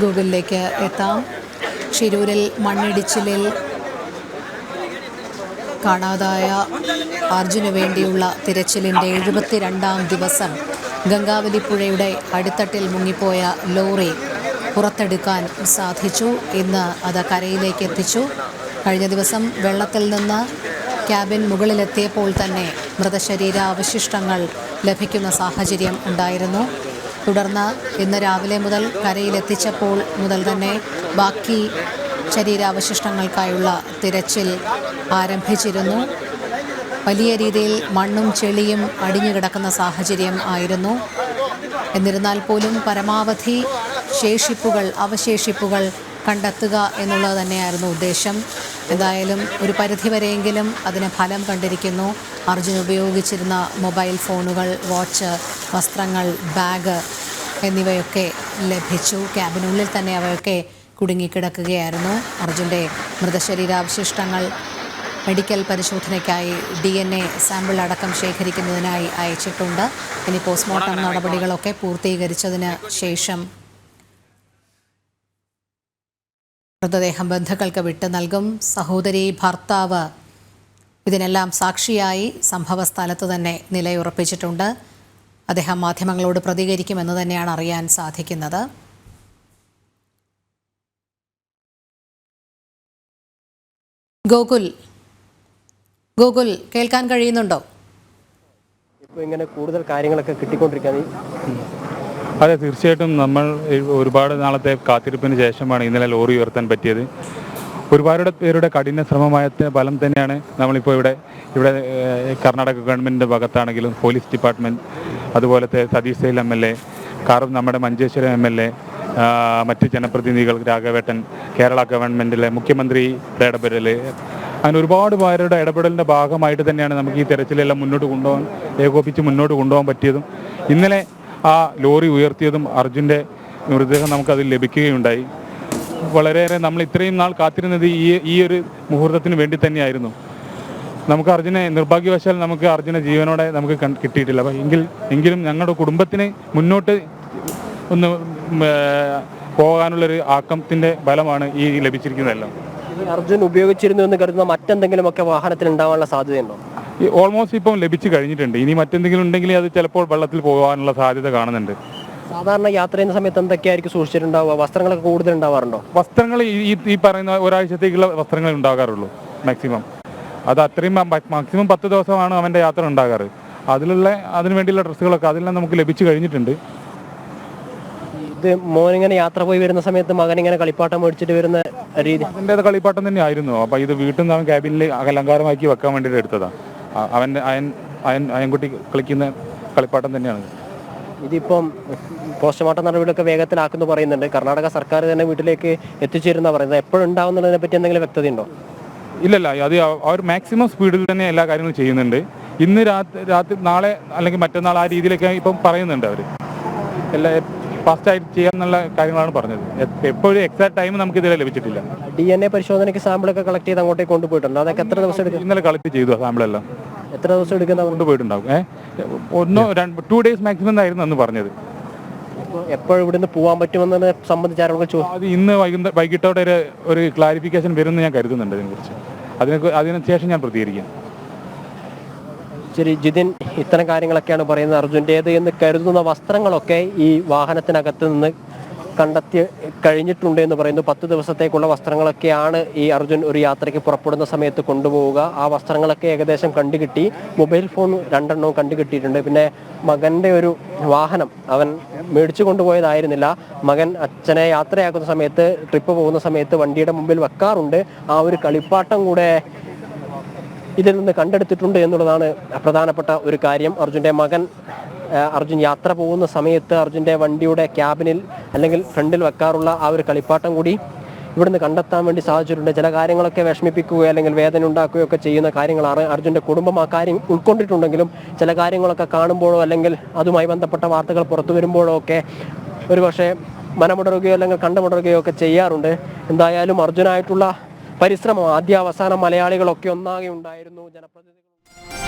ഗൂഗിളിലേക്ക് എത്താം. ഷിരൂരിൽ മണ്ണിടിച്ചിലിൽ കാണാതായ അർജുന് വേണ്ടിയുള്ള തിരച്ചിലിന്റെ എഴുപത്തിരണ്ടാം ദിവസം ഗംഗാവലി പുഴയുടെ അടിത്തട്ടിൽ മുങ്ങിപ്പോയ ലോറി പുറത്തെടുക്കാൻ സാധിച്ചു ഇന്ന് അത് കരയിലേക്ക് എത്തിച്ചു. കഴിഞ്ഞ ദിവസം വെള്ളത്തിൽ നിന്ന് ക്യാബിൻ മുകളിലെത്തിയപ്പോൾ തന്നെ മൃതശരീരാവശിഷ്ടങ്ങൾ ലഭിക്കുന്ന സാഹചര്യം ഉണ്ടായിരുന്നു. തുടർന്ന് ഇന്ന് രാവിലെ മുതൽ കരയിലെത്തിച്ചപ്പോൾ മുതൽ തന്നെ ബാക്കി ശരീരാവശിഷ്ടങ്ങൾക്കായുള്ള തിരച്ചിൽ ആരംഭിച്ചിരുന്നു. വലിയ രീതിയിൽ മണ്ണും ചെളിയും അടിഞ്ഞു കിടക്കുന്ന സാഹചര്യം ആയിരുന്നു. എന്നിരുന്നാൽ പോലും പരമാവധി ശേഷിപ്പുകൾ അവശേഷിപ്പുകൾ കണ്ടെത്തുക എന്നുള്ളത് തന്നെയായിരുന്നു ഉദ്ദേശം. എന്തായാലും ഒരു പരിധിവരെയെങ്കിലും അതിന് ഫലം കണ്ടിരിക്കുന്നു. അർജുൻ ഉപയോഗിച്ചിരുന്ന മൊബൈൽ ഫോണുകൾ വാച്ച് വസ്ത്രങ്ങൾ ബാഗ് എന്നിവയൊക്കെ ലഭിച്ചു. ക്യാബിനുള്ളിൽ തന്നെ അവയൊക്കെ കുടുങ്ങിക്കിടക്കുകയായിരുന്നു. അർജുന്റെ മൃതശരീരാവശിഷ്ടങ്ങൾ മെഡിക്കൽ പരിശോധനയ്ക്കായി ഡി എൻ എ സാമ്പിൾ അടക്കം ശേഖരിക്കുന്നതിനായി അയച്ചിട്ടുണ്ട്. ഇനി പോസ്റ്റ്മോർട്ടം നടപടികളൊക്കെ പൂർത്തീകരിച്ചതിന് ശേഷം മൃതദേഹം ബന്ധുക്കൾക്ക് വിട്ടു നൽകും. സഹോദരി ഭർത്താവ് ഇതിനെല്ലാം സാക്ഷിയായി സംഭവ സ്ഥലത്ത് തന്നെ നിലയുറപ്പിച്ചിട്ടുണ്ട്. അദ്ദേഹം മാധ്യമങ്ങളോട് പ്രതികരിക്കുമെന്ന് തന്നെയാണ് അറിയാൻ സാധിക്കുന്നത്. ഗോകുൽ ഗോകുൽ കേൾക്കാൻ കഴിയുന്നുണ്ടോ? ഇപ്പോൾ ഇങ്ങനെ കൂടുതൽ കാര്യങ്ങളൊക്കെ കിട്ടിക്കൊണ്ടിരിക്കുകയാണ് അതെ തീർച്ചയായിട്ടും നമ്മൾ ഒരുപാട് നാളത്തെ കാത്തിരിപ്പിന് ശേഷമാണ് ഇന്നലെ ലോറി ഉയർത്താൻ പറ്റിയത്. ഒരുപാട് പേരുടെ കഠിന ശ്രമമായ ഫലം തന്നെയാണ് നമ്മളിപ്പോൾ ഇവിടെ ഇവിടെ കർണാടക ഗവൺമെന്റിന്റെ ഭാഗത്താണെങ്കിലും പോലീസ് ഡിപ്പാർട്ട്മെന്റ് അതുപോലത്തെ Satheesh Sail M L A കാറും നമ്മുടെ മഞ്ചേശ്വരം എം എൽ എ മറ്റ് ജനപ്രതിനിധികൾ രാഘവേട്ടൻ കേരള ഗവൺമെന്റിലെ മുഖ്യമന്ത്രിയുടെ ഇടപെടൽ അങ്ങനെ ഒരുപാട് പേരുടെ ഇടപെടലിന്റെ ഭാഗമായിട്ട് തന്നെയാണ് നമുക്ക് ഈ തെരച്ചിലെല്ലാം മുന്നോട്ട് കൊണ്ടുപോകാൻ ഏകോപിച്ച് മുന്നോട്ട് കൊണ്ടുപോകാൻ പറ്റിയതും. ഇന്നലെ ആ ലോറി ഉയർത്തിയതും അർജുന്റെ മൃതദേഹം നമുക്കത് ലഭിക്കുകയുണ്ടായി. വളരെയേറെ നമ്മൾ ഇത്രയും നാൾ കാത്തിരുന്നത് ഈ ഈ ഒരു മുഹൂർത്തത്തിന് വേണ്ടി തന്നെയായിരുന്നു. നമുക്ക് അർജുനെ നിർഭാഗ്യവശാൽ നമുക്ക് അർജുന ജീവനോടെ നമുക്ക് കിട്ടിയിട്ടില്ല. അപ്പം എങ്കിൽ എങ്കിലും ഞങ്ങളുടെ കുടുംബത്തിന് മുന്നോട്ട് ഒന്ന് പോകാനുള്ളൊരു ആക്കത്തിന്റെ ഫലമാണ് ഈ ലഭിച്ചിരിക്കുന്നതെല്ലാം. അർജുൻ ഉപയോഗിച്ചിരുന്നു എന്ന് കരുതുന്ന മറ്റെന്തെങ്കിലുമൊക്കെ വാഹനത്തിൽ ഉണ്ടാവാനുള്ള സാധ്യതയുണ്ടോ? ഓൾമോസ്റ്റ് ഇപ്പം ലഭിച്ചു കഴിഞ്ഞിട്ടുണ്ട്. ഇനി മറ്റെന്തെങ്കിലും ഉണ്ടെങ്കിൽ അത് ചിലപ്പോൾ വെള്ളത്തിൽ പോകാനുള്ള സാധ്യത കാണുന്നുണ്ട്. സാധാരണ യാത്ര ചെയ്യുന്ന സമയത്ത് എന്തൊക്കെയായിരിക്കും സൂക്ഷിച്ചിട്ടുണ്ടാവുക? വസ്ത്രങ്ങളൊക്കെ കൂടുതൽ ഉണ്ടാവാറുണ്ടോ? വസ്ത്രങ്ങൾ ഈ ഈ- പറയുന്ന ഒരാഴ്ചത്തേക്കുള്ള വസ്ത്രങ്ങൾ ഉണ്ടാകാറുള്ളൂ മാക്സിമം അത് അത്രയും മാക്സിമം പത്ത് ദിവസമാണ് അവന്റെ യാത്ര ഉണ്ടാകാറ്. അതിലുള്ള അതിനു വേണ്ടിയുള്ള ഡ്രസ്സുകളൊക്കെ അതെല്ലാം നമുക്ക് ലഭിച്ചു കഴിഞ്ഞിട്ടുണ്ട്. ഇത് മോനിങ്ങനെ യാത്ര പോയി വരുന്ന സമയത്ത് മകൻ ഇങ്ങനെ കളിപ്പാട്ടം മേടിച്ചിട്ട് വരുന്ന രീതി അതിന്റെ കളിപ്പാട്ടം തന്നെ ആയിരുന്നു അപ്പോൾ ഇത് വീട്ടിൽ നിന്ന് അവൻ ക്യാബിനിൽ അലങ്കാരമാക്കി വെക്കാൻ വേണ്ടിയിട്ട് എടുത്തതാണ് അവന്റെ അയൻ അയൻ അയൻകുട്ടി കളിക്കുന്ന കളിപ്പാട്ടം തന്നെയാണ്. ഇതിപ്പം പോസ്റ്റ്മോർട്ടം നടപടികളൊക്കെ വേഗത്തിലാക്കുന്നു പറയുന്നുണ്ട്. കർണാടക സർക്കാർ തന്നെ വീട്ടിലേക്ക് എത്തിച്ചേരുന്ന പറയുന്നത്. എപ്പോഴുണ്ടാവുന്നതിനെ പറ്റി എന്തെങ്കിലും വ്യക്തതയുണ്ടോ? ഇല്ലല്ല അത് അവർ മാക്സിമം സ്പീഡിൽ തന്നെ എല്ലാ കാര്യങ്ങളും ചെയ്യുന്നുണ്ട്. ഇന്ന് രാത്രി രാത്രി നാളെ അല്ലെങ്കിൽ മറ്റന്നാൾ ആ രീതിയിലൊക്കെ ഇപ്പം പറയുന്നുണ്ട് അവർ എല്ലാ ഫാസ്റ്റായിട്ട് ചെയ്യാന്നുള്ള കാര്യങ്ങളാണ് പറഞ്ഞത്. എപ്പോഴും എക്സാക്ട് ടൈം നമുക്ക് ഇതുവരെ ലഭിച്ചിട്ടില്ല. ഡി എൻ എ പരിശോധനയ്ക്ക് സാമ്പിളൊക്കെ കളക്ട് ചെയ്ത് അങ്ങോട്ടേക്ക് കൊണ്ടുപോയിട്ടുണ്ട്? അതൊക്കെ എത്ര ദിവസം എടുക്കും? ഇന്നലെ കളക്ട് ചെയ്തു സാമ്പിളെല്ലാം എത്ര ദിവസം എടുക്കുന്ന കൊണ്ടുപോയിട്ടുണ്ടാവും. ഏഹ് ഒന്നോ രണ്ട് ടു ഡേയ്സ് മാക്സിമം ആയിരുന്നു അന്ന് പറഞ്ഞത്. എപ്പോഴും ഇവിടുന്ന് പോകാൻ പറ്റുമെന്നതിനെ സംബന്ധിച്ച് ആരോടും അത് ഇന്ന് വൈകുന്നേരം വൈകിട്ടോടെ ഒരു ഒരു ക്ലാരിഫിക്കേഷൻ വരുമെന്ന് ഞാൻ കരുതുന്നുണ്ട് അതിനെക്കുറിച്ച് അതിനെ അതിനുശേഷം ഞാൻ പ്രതികരിക്കാം. ശരി ജിതിൻ ഇത്തരം കാര്യങ്ങളൊക്കെയാണ് പറയുന്നത്. അർജുന്റേത് എന്ന് കരുതുന്ന വസ്ത്രങ്ങളൊക്കെ ഈ വാഹനത്തിനകത്ത് നിന്ന് കണ്ടെത്തി കഴിഞ്ഞിട്ടുണ്ട് എന്ന് പറയുന്നു. പത്ത് ദിവസത്തേക്കുള്ള വസ്ത്രങ്ങളൊക്കെയാണ് ഈ അർജുൻ ഒരു യാത്രയ്ക്ക് പുറപ്പെടുന്ന സമയത്ത് കൊണ്ടുപോവുക. ആ വസ്ത്രങ്ങളൊക്കെ ഏകദേശം കണ്ടുകിട്ടി. Mobile phone രണ്ടെണ്ണവും കണ്ടുകിട്ടിയിട്ടുണ്ട്. പിന്നെ മകന്റെ ഒരു വാഹനം അവൻ മേടിച്ചു കൊണ്ടുപോയതായിരുന്നില്ല. മകൻ അച്ഛനെ യാത്രയാക്കുന്ന സമയത്ത് ട്രിപ്പ് പോകുന്ന സമയത്ത് വണ്ടിയുടെ മുമ്പിൽ വെക്കാറുണ്ട്. ആ ഒരു കളിപ്പാട്ടം കൂടെ ഇതിൽ നിന്ന് കണ്ടെടുത്തിട്ടുണ്ട് എന്നുള്ളതാണ് പ്രധാനപ്പെട്ട ഒരു കാര്യം. അർജുന്റെ മകൻ അർജുൻ യാത്ര പോകുന്ന സമയത്ത് അർജുന്റെ വണ്ടിയുടെ ക്യാബിനിൽ അല്ലെങ്കിൽ ഫ്രണ്ടിൽ വെക്കാറുള്ള ആ ഒരു കളിപ്പാട്ടം കൂടി ഇവിടുന്ന് കണ്ടെത്താൻ വേണ്ടി സാധിച്ചിട്ടുണ്ട്. ചില കാര്യങ്ങളൊക്കെ വിഷമിപ്പിക്കുകയോ അല്ലെങ്കിൽ വേദന ഉണ്ടാക്കുകയോ ഒക്കെ ചെയ്യുന്ന കാര്യങ്ങളാണ് അർജുന്റെ കുടുംബം ആ കാര്യം ഉൾക്കൊണ്ടിട്ടുണ്ടെങ്കിലും ചില കാര്യങ്ങളൊക്കെ കാണുമ്പോഴോ അല്ലെങ്കിൽ അതുമായി ബന്ധപ്പെട്ട വാർത്തകൾ പുറത്തു വരുമ്പോഴോ ഒക്കെ ഒരുപക്ഷെ മനമുടരുകയോ അല്ലെങ്കിൽ കണ്ടുമുടരുകയോ ഒക്കെ ചെയ്യാറുണ്ട്. എന്തായാലും അർജുനായിട്ടുള്ള പരിശ്രമം ആദ്യാവസാനം മലയാളികളൊക്കെ ഒന്നാകെ ഉണ്ടായിരുന്നു ജനപ്രതിനിധികൾ.